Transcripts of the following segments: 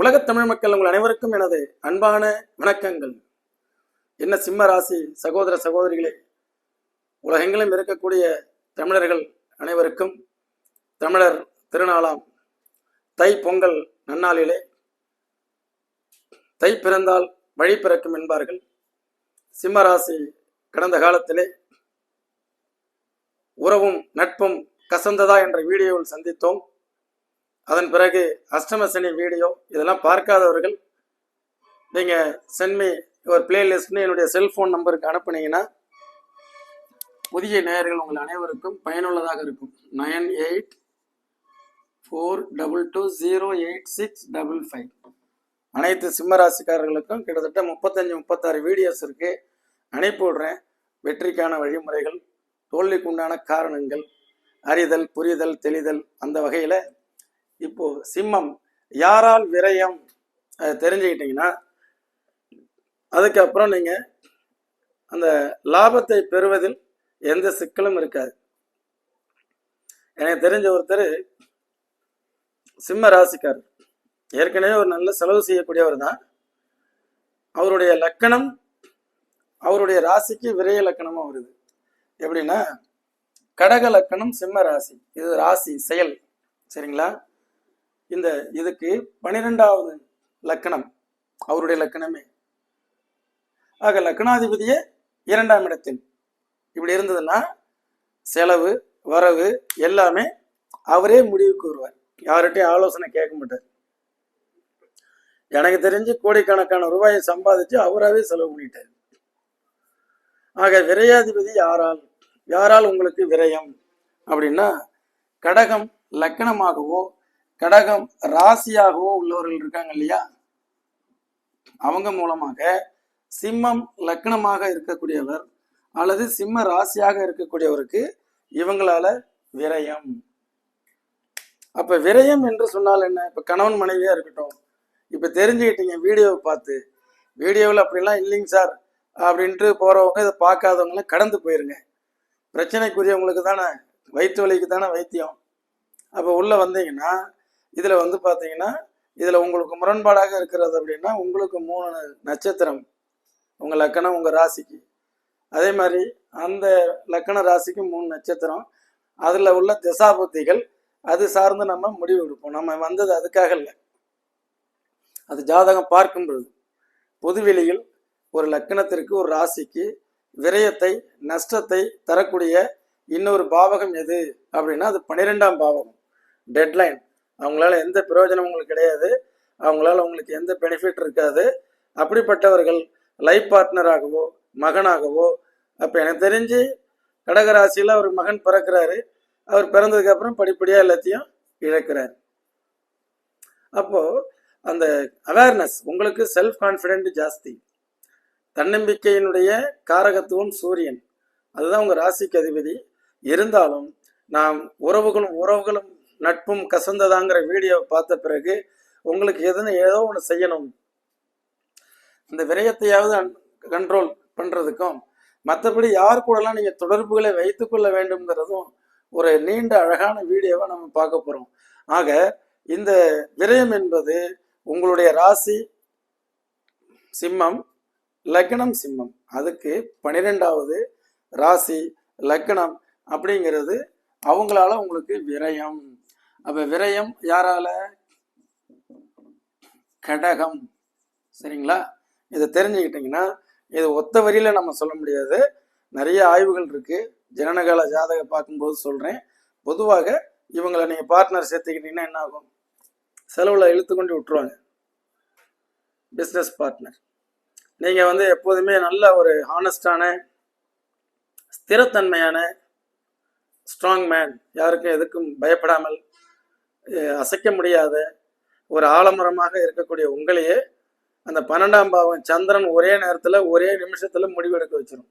உலகத் தமிழ் மக்கள் உங்கள் அனைவருக்கும் எனது அன்பான வணக்கங்கள். என்ன சிம்ம ராசி சகோதர சகோதரிகளே உலகெங்கிலும் இருக்கக்கூடிய தமிழர்கள் அனைவருக்கும் தமிழர் திருநாளாம். தை பொங்கல் நன்னாளிலே தை பிறந்தால் வழி பிறக்கும் என்பார்கள். சிம்ம ராசி கடந்த காலத்திலே உறவும் நட்பும் கசந்ததா என்ற வீடியோவில் சந்தித்தோம். அதன் பிறகு அஷ்டமசனி வீடியோ இதெல்லாம் பார்க்காதவர்கள் நீங்கள் சென்மி ஒரு பிளேலிஸ்ட்னு என்னுடைய செல்ஃபோன் நம்பருக்கு அனுப்புனீங்கன்னா புதிய நேயர்கள் உங்கள் அனைவருக்கும் பயனுள்ளதாக இருக்கும். Nine eight four double two zero eight six double five. அனைத்து சிம்மராசிக்காரர்களுக்கும் கிட்டத்தட்ட முப்பத்தஞ்சு முப்பத்தாறு வீடியோஸ் இருக்கு. அனுப்பி விடுறேன் வெற்றிக்கான வழிமுறைகள் தோல்விக்கு உண்டான காரணங்கள் அறிதல் புரிதல் தெளிதல் அந்த வகையில் இப்போ சிம்மம் யாரால் விரயம்? அதை தெரிஞ்சுக்கிட்டீங்கன்னா அதுக்கப்புறம் நீங்கள் அந்த லாபத்தை பெறுவதில் எந்த சிக்கலும் இருக்காது. எனக்கு தெரிஞ்ச ஒருத்தர் சிம்ம ராசிக்கார் ஏற்கனவே ஒரு நல்ல செலவு செய்யக்கூடியவர் தான். அவருடைய லக்கணம் அவருடைய ராசிக்கு விரய லக்கணமாக வருது எப்படின்னா கடக லக்கணம் சிம்ம ராசி. இது ராசி செயல். சரிங்களா? இந்த இதுக்கு பனிரெண்டாவது லக்கணம் அவருடைய லக்கணமே. ஆக லக்கணாதிபதியே இரண்டாம் இடத்தில். இப்படி இருந்ததுன்னா செலவு வரவு எல்லாமே அவரே முடிவுக்கு வருவார். யார்கிட்டையும் ஆலோசனை கேட்க மாட்டார். எனக்கு தெரிஞ்சு கோடிக்கணக்கான ரூபாயை சம்பாதிச்சு அவராகவே செலவு பண்ணிட்டார். ஆக விரையாதிபதி யாரால்? யாரால் உங்களுக்கு விரயம்? அப்படின்னா கடகம் லக்கணமாகவோ கடகம் ராசியாகவோ உள்ளவர்கள் இருக்காங்க இல்லையா? அவங்க மூலமாக சிம்மம் லக்னமாக இருக்கக்கூடியவர் அல்லது சிம்ம ராசியாக இருக்கக்கூடியவருக்கு இவங்களால விரயம். அப்ப விரயம் என்று சொன்னால் என்ன? இப்ப கணவன் மனைவியா இருக்கட்டும். இப்ப தெரிஞ்சுக்கிட்டீங்க வீடியோவை பார்த்து. வீடியோவில் அப்படிலாம் இல்லைங்க சார். அப்படின்ட்டு போறவங்க இதை பார்க்காதவங்களாம் கடந்து போயிருங்க. பிரச்சனைக்குரியவங்களுக்கு தானே வயிற்று வலிக்கு தானே வைத்தியம். அப்போ உள்ளே வந்தீங்கன்னா இதில் வந்து பார்த்தீங்கன்னா இதில் உங்களுக்கு முரண்பாடாக இருக்கிறது அப்படின்னா உங்களுக்கு மூணு நட்சத்திரம் உங்கள் லக்கணம் உங்கள் ராசிக்கு. அதே மாதிரி அந்த லக்கண ராசிக்கு மூணு நட்சத்திரம். அதில் உள்ள திசாபுத்திகள் அது சார்ந்து நம்ம முடிவு எடுப்போம். நம்ம வந்தது அதுக்காக இல்லை. அது ஜாதகம் பார்க்கும் பொழுது பொதுவெளியில் ஒரு லக்கணத்திற்கு ஒரு ராசிக்கு விரயத்தை நஷ்டத்தை தரக்கூடிய இன்னொரு பாவகம் எது? அப்படின்னா அது பன்னிரெண்டாம் பாவகம் டெட்லைன் அவங்களால எந்த பிரயோஜனம் உங்களுக்கு கிடையாது. அவங்களால உங்களுக்கு எந்த பெனிஃபிட் இருக்காது. அப்படிப்பட்டவர்கள் லைஃப் பார்ட்னராகவோ மகனாகவோ அப்போ எனக்கு தெரிஞ்சு கடகராசியில் அவர் மகன் பிறக்கிறாரு. அவர் பிறந்ததுக்கப்புறம் படிப்படியாக எல்லாத்தையும் இழக்கிறார். அப்போது அந்த அவேர்னஸ் உங்களுக்கு செல்ஃப் கான்ஃபிடென்ட் ஜாஸ்தி. தன்னம்பிக்கையினுடைய காரகத்துவம் சூரியன். அதுதான் உங்கள் ராசிக்கு அதிபதி. இருந்தாலும் நாம் உறவுகளும் உறவுகளும் நட்பும் கசந்ததாங்கிற வீடியோவை பார்த்த பிறகு உங்களுக்கு எதுன்னு ஏதோ ஒன்று செய்யணும். இந்த விரயத்தையாவது கண்ட்ரோல் பண்ணுறதுக்கும் மற்றபடி யார் கூடலாம் நீங்கள் தொடர்புகளை வைத்துக்கொள்ள வேண்டும்ங்கிறதும் ஒரு நீண்ட அழகான வீடியோவை நம்ம பார்க்க போகிறோம் ஆக இந்த விரயம் என்பது உங்களுடைய ராசி சிம்மம் லக்னம் சிம்மம். அதுக்கு பன்னிரெண்டாவது ராசி லக்னம் அப்படிங்கிறது அவங்களால உங்களுக்கு விரயம். அப்ப விரயம் யாரால? கடகம். சரிங்களா? இதை தெரிஞ்சுக்கிட்டீங்கன்னா இது ஒத்த வரியில நம்ம சொல்ல முடியாது. நிறைய ஆய்வுகள் இருக்கு. ஜனனகால ஜாதக பார்க்கும்போது சொல்றேன். பொதுவாக இவங்களை நீங்க பார்ட்னர் சேர்த்துக்கிட்டீங்கன்னா என்ன ஆகும்? செலவுல இழுத்து கொண்டு விட்டுருவாங்க. பிஸ்னஸ் பார்ட்னர் நீங்க வந்து எப்போதுமே நல்ல ஒரு ஹானஸ்டான ஸ்திரத்தன்மையான ஸ்ட்ராங் மேன் யாருக்கும் எதுக்கும் பயப்படாமல் அசைக்க முடியாத ஒரு ஆலமரமாக இருக்கக்கூடிய உங்களையே அந்த பன்னெண்டாம் பாவம் சந்திரன் ஒரே நேரத்தில் ஒரே நிமிஷத்தில் முடிவெடுக்க வச்சிரும்.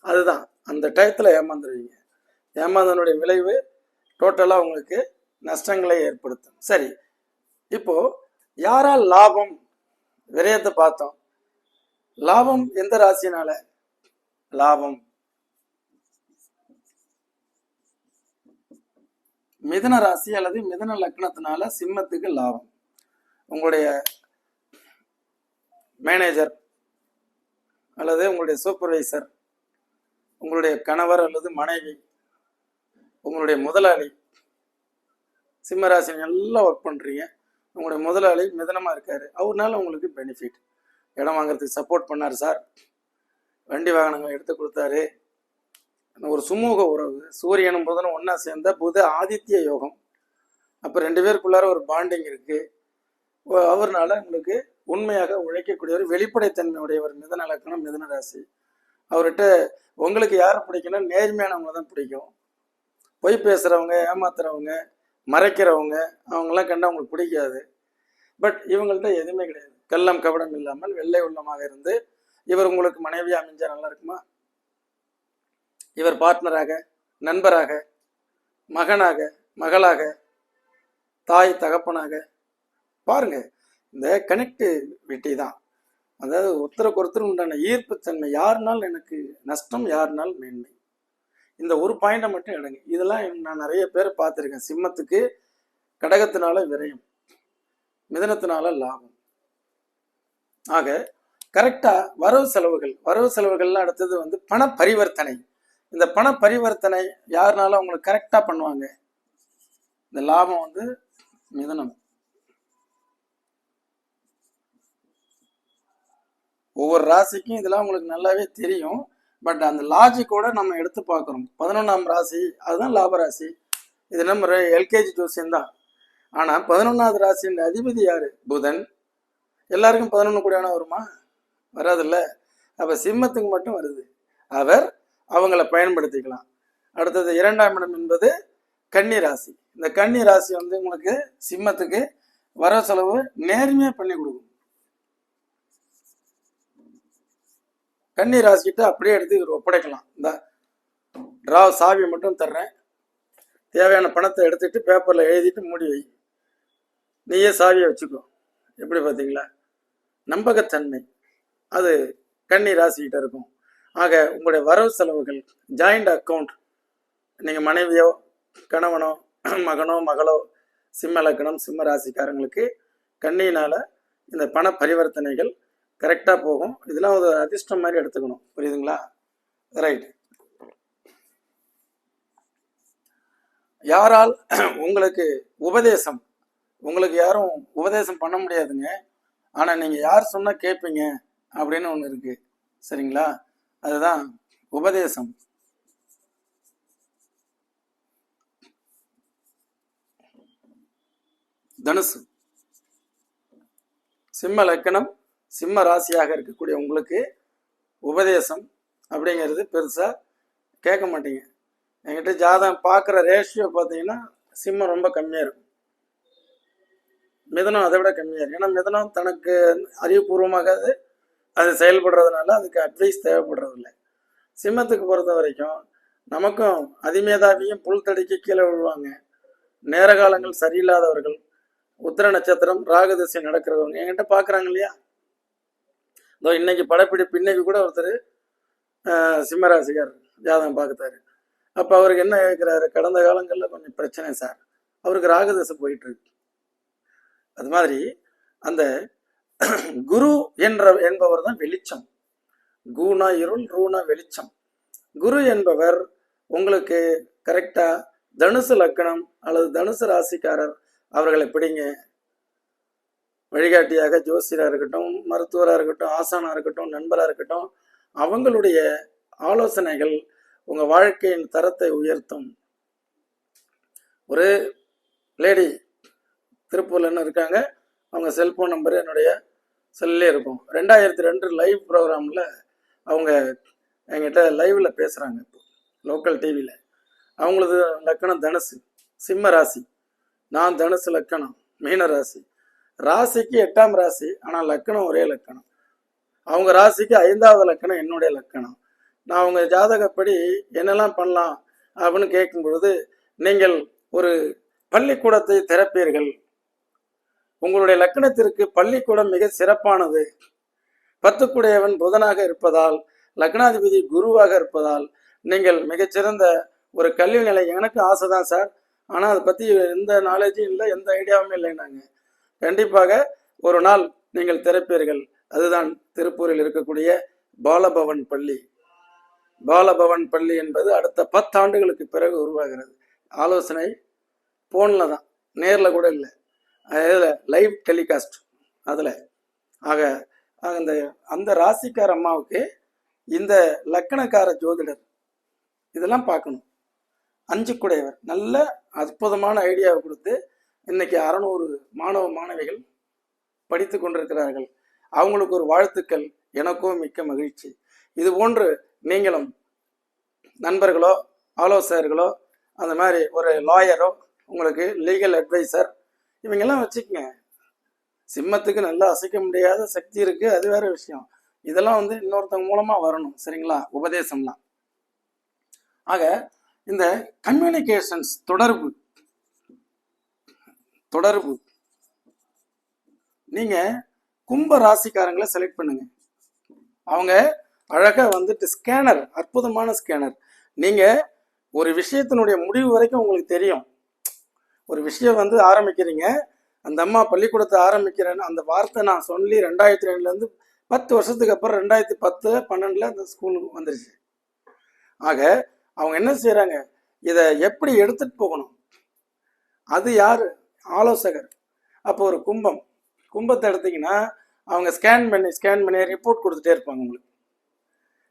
அதுதான். அந்த டயத்தில் ஏமாந்துருவீங்க. ஏமாந்தனுடைய விளைவு டோட்டலாக உங்களுக்கு நஷ்டங்களை ஏற்படுத்தும். சரி. இப்போ யாரால் லாபம்? விரயத்தை பார்த்தோம். லாபம் எந்த ராசினால? லாபம். மிதன ராசி அல்லது மிதன லக்னத்தினால சிம்மத்துக்கு லாபம். உங்களுடைய மேனேஜர் அல்லது உங்களுடைய சூப்பர்வைசர் உங்களுடைய கணவர் அல்லது மனைவி உங்களுடைய முதலாளி சிம்மராசி எல்லாம் ஒர்க் பண்ணுறீங்க உங்களுடைய முதலாளி மிதனமாக இருக்காரு. அவர்னால உங்களுக்கு பெனிஃபிட் இடம் வாங்குறதுக்கு சப்போர்ட் பண்ணார் சார் வண்டி வாகனங்கள் எடுத்து கொடுத்தாரு. ஒரு சுமூக உறவு சூரியனும் புதனும் ஒன்றா சேர்ந்த புத ஆதித்ய யோகம். அப்போ ரெண்டு பேருக்குள்ளார ஒரு பாண்டிங் இருக்குது அவர்னால உங்களுக்கு உண்மையாக உழைக்கக்கூடியவர் வெளிப்படைத்தன்மை உடையவர் மிதன லக்கணம் மிதன ராசி. அவர்கிட்ட உங்களுக்கு யாரை பிடிக்கும்னா நேர்மையானவங்க தான் பிடிக்கும். பொய் பேசுகிறவங்க ஏமாத்துறவங்க மறைக்கிறவங்க அவங்களாம் கண்டு அவங்களுக்கு பிடிக்காது. பட் இவங்கள்ட்ட எதுவுமே கிடையாது. கள்ளம் கபடம் இல்லாமல் வெள்ளை உள்ளமாக இருந்து இவர் உங்களுக்கு மனைவி அமைஞ்சா நல்லா இருக்குமா? இவர் பார்ட்னராக நண்பராக மகனாக மகளாக தாய் தகப்பனாக. பாருங்க இந்த கனெக்டிவிட்டி தான். அதாவது ஒருத்தருக்கு ஒருத்தர் உண்டான ஈர்ப்புத்தன்மை யாருனால் எனக்கு நஷ்டம் யாருனால் மேன்மை. இந்த ஒரு பாயிண்டை மட்டும் எடுங்க. இதெல்லாம் நான் நிறைய பேர் பார்த்துருக்கேன். சிம்மத்துக்கு கடகத்தினால விரயம் மிதனத்தினால லாபம். ஆக கரெக்டாக வரவு செலவுகள் வரவு செலவுகள்லாம் அடுத்தது வந்து பண பரிவர்த்தனை இந்த பண பரிவர்த்தனை யாருனாலும் அவங்களுக்கு கரெக்டா பண்ணுவாங்க. இந்த லாபம் வந்து மிதனம். ஒவ்வொரு ராசிக்கும் இதெல்லாம் உங்களுக்கு நல்லாவே தெரியும். பட் அந்த லாஜிக்கோட நம்ம எடுத்து பார்க்குறோம் பதினொன்றாம் ராசி அதுதான் லாப ராசி இது நம்ம எல்கேஜி ஜோசியம் தான். ஆனால் பதினொன்றாவது ராசியின் அதிபதி யாரு? புதன். எல்லாருக்கும் பதினொன்று கூடியான வருமா? வராதுல்ல. அப்போ சிம்மத்துக்கு மட்டும் வருது. அவர் அவங்கள பயன்படுத்திக்கலாம். அடுத்தது இரண்டாம் இடம் என்பது கன்னி ராசி இந்த கன்னி ராசி வந்து உங்களுக்கு சிம்மத்துக்கு வர செலவு நேர்மையாக பண்ணி கொடுக்கும். கன்னி ராசிக்கிட்ட அப்படியே எடுத்து இவர் ஒப்படைக்கலாம். இந்த ட்ரா சாவியை மட்டும் தர்றேன். தேவையான பணத்தை எடுத்துட்டு பேப்பரில் எழுதிட்டு மூடி வை. நீயே சாவியை வச்சுக்கோ. எப்படி பார்த்தீங்களா? நம்பகத்தன்மை. அது கன்னி ராசிக்கிட்ட இருக்கும். ஆக உங்களுடைய வரவு செலவுகள் ஜாயிண்ட் அக்கௌண்ட் நீங்கள் மனைவியோ கணவனோ மகனோ மகளோ சிம்ம லக்னம் சிம்ம ராசிக்காரங்களுக்கு கண்ணியினால் இந்த பண பரிவர்த்தனைகள் கரெக்டாக போகும். இதெல்லாம் ஒரு அதிர்ஷ்டம் மாதிரி எடுத்துக்கணும். புரியுதுங்களா? ரைட் யாரால் உங்களுக்கு உபதேசம் உங்களுக்கு யாரும் உபதேசம் பண்ண முடியாதுங்க. ஆனால் நீங்கள் யார் சொன்னால் கேட்பீங்க அப்படின்னு ஒன்று இருக்குது சரிங்களா? அதுதான் உபதேசம். தனுசு. சிம்ம லக்கணம் சிம்ம ராசியாக இருக்கக்கூடிய உங்களுக்கு உபதேசம் அப்படிங்கிறது பெருசாக கேட்க மாட்டீங்க. என்கிட்ட ஜாதகம் பார்க்குற ரேஷியோ பார்த்தீங்கன்னா சிம்மம் ரொம்ப கம்மியாக இருக்கும். மிதனம் அதை விட கம்மியாக இருக்கும். ஏன்னா மிதனம் தனக்கு அறிவுபூர்வமாக அது செயல்படுறதுனால அதுக்கு அட்வைஸ் தேவைப்படுறதில்ல. சிம்மத்துக்கு பொறுத்த வரைக்கும் நமக்கும் அதிமேதாவியும் புல் தடிக்கு கீழே விழுவாங்க. நேர காலங்கள் சரியில்லாதவர்கள் உத்திர நட்சத்திரம் ராகதிசை நடக்கிறவங்க என்கிட்ட பார்க்குறாங்க இல்லையா? இதோ இன்னைக்கு படப்பிடிப்பு இன்னைக்கு கூட ஒருத்தர் ஆஹ், ஜாதகம் பார்க்குறாரு அப்போ அவருக்கு என்ன கேட்குறாரு கடந்த காலங்களில் கொஞ்சம் பிரச்சனை சார். அவருக்கு ராகு திசை போயிட்டு இருக்கு. அது மாதிரி அந்த குரு என்ற என்பவர் தான் வெளிச்சம். குணா இருள் ரூணா வெளிச்சம். குரு என்பவர் உங்களுக்கு கரெக்டா தனுசு லக்கணம் அல்லது தனுசு ராசிக்காரர் அவர்களை பிடிங்க. வழிகாட்டியாக ஜோசியராக இருக்கட்டும் மருத்துவராக இருக்கட்டும் ஆசானாக இருக்கட்டும் நண்பராக இருக்கட்டும் அவங்களுடைய ஆலோசனைகள் உங்கள் வாழ்க்கையின் தரத்தை உயர்த்தும். ஒரு லேடி திருப்பூர்லன்னு இருக்காங்க? அவங்க செல்ஃபோன் நம்பர் என்னுடைய செல்லே இருக்கும். ரெண்டாயிரத்தி ரெண்டு லைவ் ப்ரோக்ராமில் அவங்க என்கிட்ட லைவில் பேசுகிறாங்க இப்போ லோக்கல் டிவியில் அவங்களது லக்கணம் தனுசு சிம்ம ராசி. நான் தனுசு லக்கணம் மீன ராசி. ராசிக்கு எட்டாம் ராசி ஆனால் லக்கணம் ஒரே லக்கணம். அவங்க ராசிக்கு ஐந்தாவது லக்கணம் என்னுடைய லக்கணம். நான் அவங்க ஜாதகப்படி என்னெல்லாம் பண்ணலாம் அப்படின்னு கேட்கும் பொழுது நீங்கள் ஒரு பள்ளிக்கூடத்தை திறப்பீர்கள். உங்களுடைய லக்கணத்திற்கு பள்ளிக்கூடம் மிக சிறப்பானது. பத்துக்குடையவன் புதனாக இருப்பதால் லக்னாதிபதி குருவாக இருப்பதால் நீங்கள் மிகச்சிறந்த ஒரு கல்வி நிலை. எனக்கு ஆசை தான் சார். ஆனால் அதை பற்றி எந்த நாலேஜும் இல்லை எந்த ஐடியாவும் இல்லைன்னாங்க கண்டிப்பாக ஒரு நாள் நீங்கள் திறப்பீர்கள். அதுதான் திருப்பூரில் இருக்கக்கூடிய பாலபவன் பள்ளி. பாலபவன் பள்ளி என்பது அடுத்த பத்தாண்டுகளுக்கு பிறகு உருவாகிறது. ஆலோசனை ஃபோனில் தான் நேரில் கூட இல்லை. அதில் லைவ் டெலிகாஸ்ட் அதில். ஆக ஆக அந்த அந்த ராசிக்கார அம்மாவுக்கு இந்த லக்கணக்கார ஜோதிடர் இதெல்லாம் பார்க்கணும். அஞ்சு குடையவர் நல்ல அற்புதமான ஐடியாவை கொடுத்து இன்னைக்கு அறநூறு மாணவ மாணவிகள் படித்து கொண்டிருக்கிறார்கள். அவங்களுக்கு ஒரு வாழ்த்துக்கள். எனக்கும் மிக்க மகிழ்ச்சி. இது போன்று நீங்களும் நண்பர்களோ ஆலோசகர்களோ அந்த மாதிரி ஒரு லாயரோ உங்களுக்கு லீகல் அட்வைசர் இவங்கெல்லாம் வச்சுக்கங்க. சிம்மத்துக்கு நல்லா அசைக்க முடியாத சக்தி இருக்கு அது வேற விஷயம். இதெல்லாம் வந்து இன்னொருத்தவங்க மூலமா வரணும் சரிங்களா? உபதேசம்லாம். ஆக இந்த கம்யூனிகேஷன்ஸ் தொடர்பு தொடர்பு. நீங்க கும்ப ராசிக்காரங்களை செலக்ட் பண்ணுங்க. அவங்க அழகா வந்துட்டு ஸ்கேனர் அற்புதமான ஸ்கேனர் நீங்க ஒரு விஷயத்தினுடைய முடிவு வரைக்கும் உங்களுக்கு தெரியும். ஒரு விஷயம் வந்து ஆரம்பிக்கிறீங்க. அந்த அம்மா பள்ளிக்கூடத்தை ஆரம்பிக்கிறேன்னு அந்த வார்த்தை நான் சொல்லி ரெண்டாயிரத்தி ரெண்டுலேருந்து பத்து வருஷத்துக்கு அப்புறம் ரெண்டாயிரத்தி பத்து பன்னெண்டில் அந்த ஸ்கூலுக்கு வந்துருச்சு. ஆக அவங்க என்ன செய்கிறாங்க இதை எப்படி எடுத்துட்டு போகணும்? அது யார்? ஆலோசகர். அப்போ ஒரு கும்பம். கும்பத்தை எடுத்தீங்கன்னா அவங்க ஸ்கேன் பண்ணி ஸ்கேன் பண்ணி ரிப்போர்ட் கொடுத்துட்டே இருப்பாங்க உங்களுக்கு.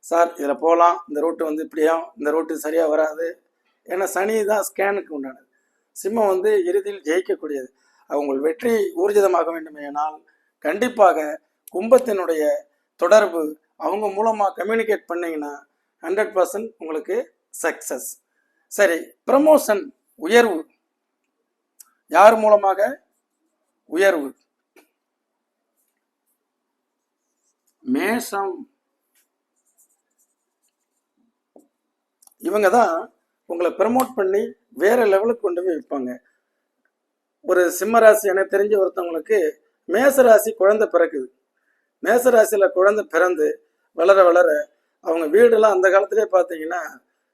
சார் இதில் போகலாம் இந்த ரூட்டு வந்து இப்படியும் இந்த ரூட்டு சரியாக வராது. ஏன்னா சனி தான் ஸ்கேனுக்கு உண்டானது. சிம்மம் வந்து இறுதியில் ஜெயிக்கக்கூடியது. அவங்கள் வெற்றி ஊர்ஜிதமாக வேண்டுமேனால் கண்டிப்பாக கும்பத்தினுடைய தொடர்பு அவங்க மூலமாக கம்யூனிகேட் பண்ணிங்கன்னா ஹண்ட்ரட் பர்சன்ட் உங்களுக்கு சக்சஸ் சரி ப்ரமோஷன் உயர்வு. யார் மூலமாக? உயர்வு. மேஷம். இவங்க தான் உங்களை ப்ரமோட் பண்ணி வேற லெவலுக்கு கொண்டு போய் விற்பாங்க. ஒரு சிம்ம ராசி எனக்கு தெரிஞ்ச ஒருத்தவங்களுக்கு மேச ராசி குழந்தை பிறக்குது. மேசராசியில் குழந்தை பிறந்து வளர வளர அவங்க வீடெல்லாம் அந்த காலத்திலே பார்த்தீங்கன்னா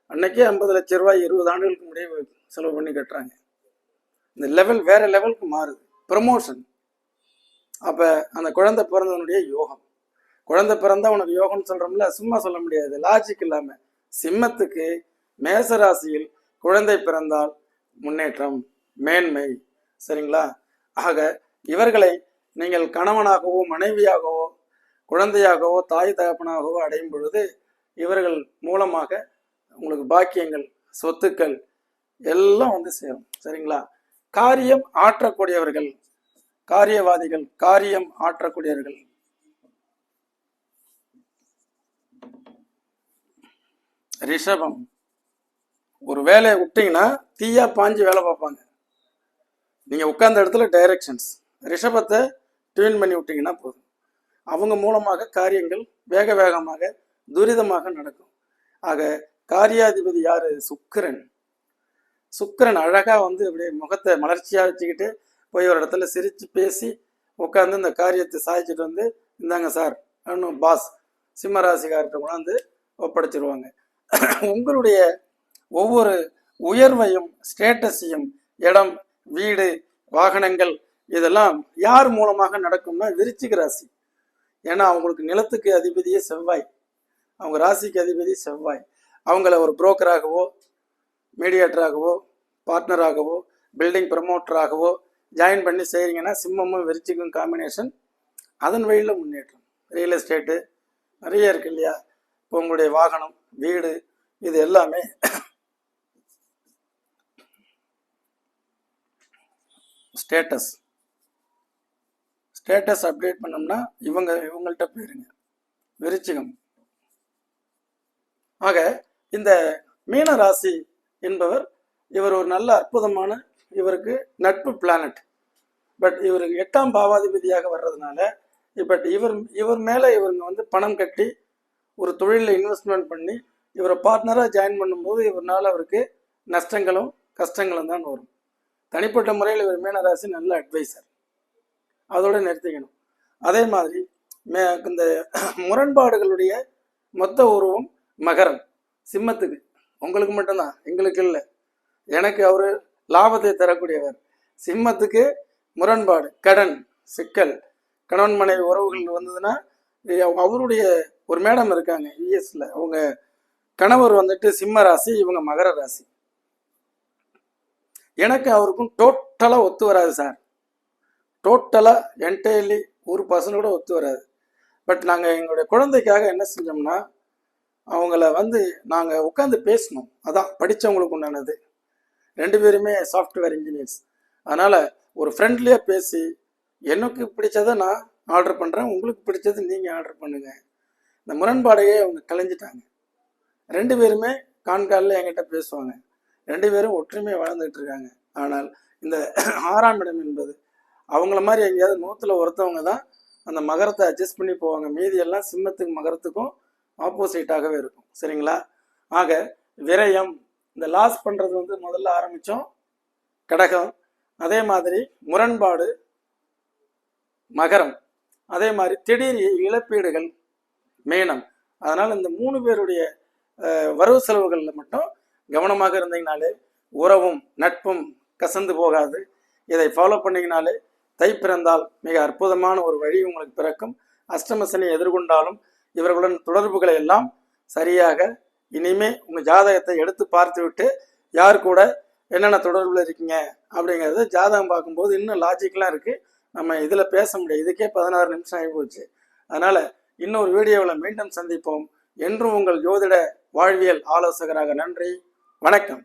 அன்னைக்கே ஐம்பது லட்ச ரூபாய் இருபது ஆண்டுகளுக்கு முடிவு செலவு பண்ணி கட்டுறாங்க. இந்த லெவல் வேற லெவலுக்கு மாறுது. ப்ரமோஷன் அப்போ அந்த குழந்தை பிறந்தவனுடைய யோகம். குழந்தை பிறந்தா உனக்கு யோகம்னு சொல்கிறோம்ல சும்மா சொல்ல முடியாது. லாஜிக் இல்லாமல் சிம்மத்துக்கு மேச ராசியில் குழந்தை பிறந்தால் முன்னேற்றம் மேன்மை. சரிங்களா? ஆக இவர்களை நீங்கள் கணவனாகவோ மனைவியாகவோ குழந்தையாகவோ தாய் தகப்பனாகவோ அடையும் பொழுது இவர்கள் மூலமாக உங்களுக்கு பாக்கியங்கள் சொத்துக்கள் எல்லாம் வந்து சேரும். சரிங்களா? காரியம் ஆற்றக்கூடியவர்கள் காரியவாதிகள் காரியம் ஆற்றக்கூடியவர்கள். ரிஷபம். ஒரு வேலையை விட்டீங்கன்னா தீயா பாஞ்சு வேலை பார்ப்பாங்க. நீங்கள் உட்காந்த இடத்துல டைரக்ஷன்ஸ் ரிஷபத்தை ட்யூன் பண்ணி விட்டிங்கன்னா போதும். அவங்க மூலமாக காரியங்கள் வேக வேகமாக துரிதமாக நடக்கும். ஆக காரியாதிபதி யார்? சுக்கிரன். சுக்கிரன் அழகாக வந்து அப்படியே முகத்தை மலர்ச்சியாக வச்சுக்கிட்டு போய் ஒரு இடத்துல சிரித்து பேசி உட்காந்து இந்த காரியத்தை சாதிச்சுட்டு வந்து இந்தாங்க சார் இன்னும் பாஸ் சிம்மராசிக்கார்கிட்ட கொண்டாந்து ஒப்படைச்சிருவாங்க. உங்களுடைய ஒவ்வொரு உயர்வையும் ஸ்டேட்டஸையும் இடம் வீடு வாகனங்கள் இதெல்லாம் யார் மூலமாக நடக்கும்னா விருச்சிக ராசி. ஏன்னா அவங்களுக்கு நிலத்துக்கு அதிபதியே செவ்வாய். அவங்க ராசிக்கு அதிபதி செவ்வாய். அவங்கள ஒரு புரோக்கராகவோ மீடியேட்டராகவோ பார்ட்னராகவோ பில்டிங் ப்ரமோட்டராகவோ ஜாயின் பண்ணி செய்கிறீங்கன்னா சிம்மமும் விருச்சிக்கும் காம்பினேஷன் அதன் வழியில் முன்னேற்றம். ரியல் எஸ்டேட்டு நிறைய இருக்கு இல்லையா? இப்போ உங்களுடைய வாகனம் வீடு இது எல்லாமே ஸ்டேட்டஸ். ஸ்டேட்டஸ் அப்டேட் பண்ணோம்னா இவங்க இவங்கள்ட்ட போயிருங்க. விருச்சிகம். ஆக இந்த மீன ராசி என்பவர் இவர் ஒரு நல்ல அற்புதமான இவருக்கு நட்பு பிளானட் பட் இவர் எட்டாம் பாவாதிபதியாக வர்றதுனால பட் இவர் இவர் மேலே இவங்க வந்து பணம் கட்டி ஒரு தொழிலில் இன்வெஸ்ட்மெண்ட் பண்ணி இவரை பார்ட்னராக ஜாயின் பண்ணும்போது இவரால் அவருக்கு நஷ்டங்களும் கஷ்டங்களும் தான் வரும். தனிப்பட்ட முறையில் இவர் மீனராசி நல்ல அட்வைசர் அதோட நிறுத்திக்கணும். அதே மாதிரி மே இந்த முரண்பாடுகளுடைய மொத்த உருவம் மகரம். சிம்மத்துக்கு. உங்களுக்கு மட்டும்தான். எங்களுக்கு இல்லை. எனக்கு அவர் லாபத்தை தரக்கூடியவர். சிம்மத்துக்கு முரண்பாடு கடன் சிக்கல். கணவன் மனைவி உறவுகள் வந்ததுன்னா அவருடைய ஒரு மேடம் இருக்காங்க யூஎஸ்ல அவங்க கணவர் வந்துட்டு சிம்ம ராசி இவங்க மகர ராசி. எனக்கு அவருக்கும் டோட்டலாக ஒத்து வராது சார் டோட்டலாக என்டையர்லி ஒரு பர்சன் கூட ஒத்து வராது. பட் நாங்கள் எங்களுடைய குழந்தைக்காக என்ன செஞ்சோம்னா அவங்கள வந்து நாங்கள் உட்காந்து பேசணும். அதான் படித்தவங்களுக்கு உண்டானது. ரெண்டு பேருமே சாஃப்ட்வேர் இன்ஜினியர்ஸ் அதனால் ஒரு ஃப்ரெண்ட்லியாக பேசி எனக்கு பிடிச்சதை நான் ஆர்டர் பண்ணுறேன் உங்களுக்கு பிடிச்சது நீங்கள் ஆர்டர் பண்ணுங்கள் இந்த முரண்பாடையே அவங்க கலைஞ்சிட்டாங்க. ரெண்டு பேருமே கான்காலில் என்கிட்ட பேசுவாங்க. ரெண்டு பேரும் ஒற்றுமையாக வாழ்ந்துட்டு இருக்காங்க. ஆனால் இந்த ஆறாம் இடம் என்பது அவங்கள மாதிரி எங்கேயாவது நூற்றுல ஒருத்தவங்க தான் அந்த மகரத்தை அட்ஜஸ்ட் பண்ணி போவாங்க. மீதி எல்லாம் சிம்மத்துக்கு மகரத்துக்கும் ஆப்போசிட்டாகவே இருக்கும். சரிங்களா? ஆக விரயம் இந்த லாஸ் பண்ணுறது வந்து முதல்ல ஆரம்பித்தோம் கடகம் அதே மாதிரி முரண்பாடு மகரம் அதே மாதிரி திடீர் இழப்பீடுகள் மேனம். அதனால் இந்த மூணு பேருடைய வரவு செலவுகளில் மட்டும் கவனமாக இருந்தீங்கனாலே உறவும் நட்பும் கசந்து போகாது. இதை ஃபாலோ பண்ணிங்கனாலே தை பிறந்தால் மிக அற்புதமான ஒரு வழி உங்களுக்கு பிறக்கும். அஷ்டமசனி எதிர்கொண்டாலும் இவர்களுடன் தொடர்புகளை எல்லாம் சரியாக இனிமே உங்கள் ஜாதகத்தை எடுத்து பார்த்துவிட்டு யார் கூட என்னென்ன தொடர்புல இருக்கீங்க அப்படிங்கிறது ஜாதகம் பார்க்கும்போது இன்னும் லாஜிக்கலாக இருக்குது நம்ம இதில் பேச முடியாது. இதுக்கே பதினாறு நிமிஷம் ஆகி போச்சு அதனால் இன்னொரு வீடியோவில் மீண்டும் சந்திப்போம். என்றும் உங்கள் ஜோதிட வாழ்வியல் ஆலோசகராக நன்றி. வணக்கம்.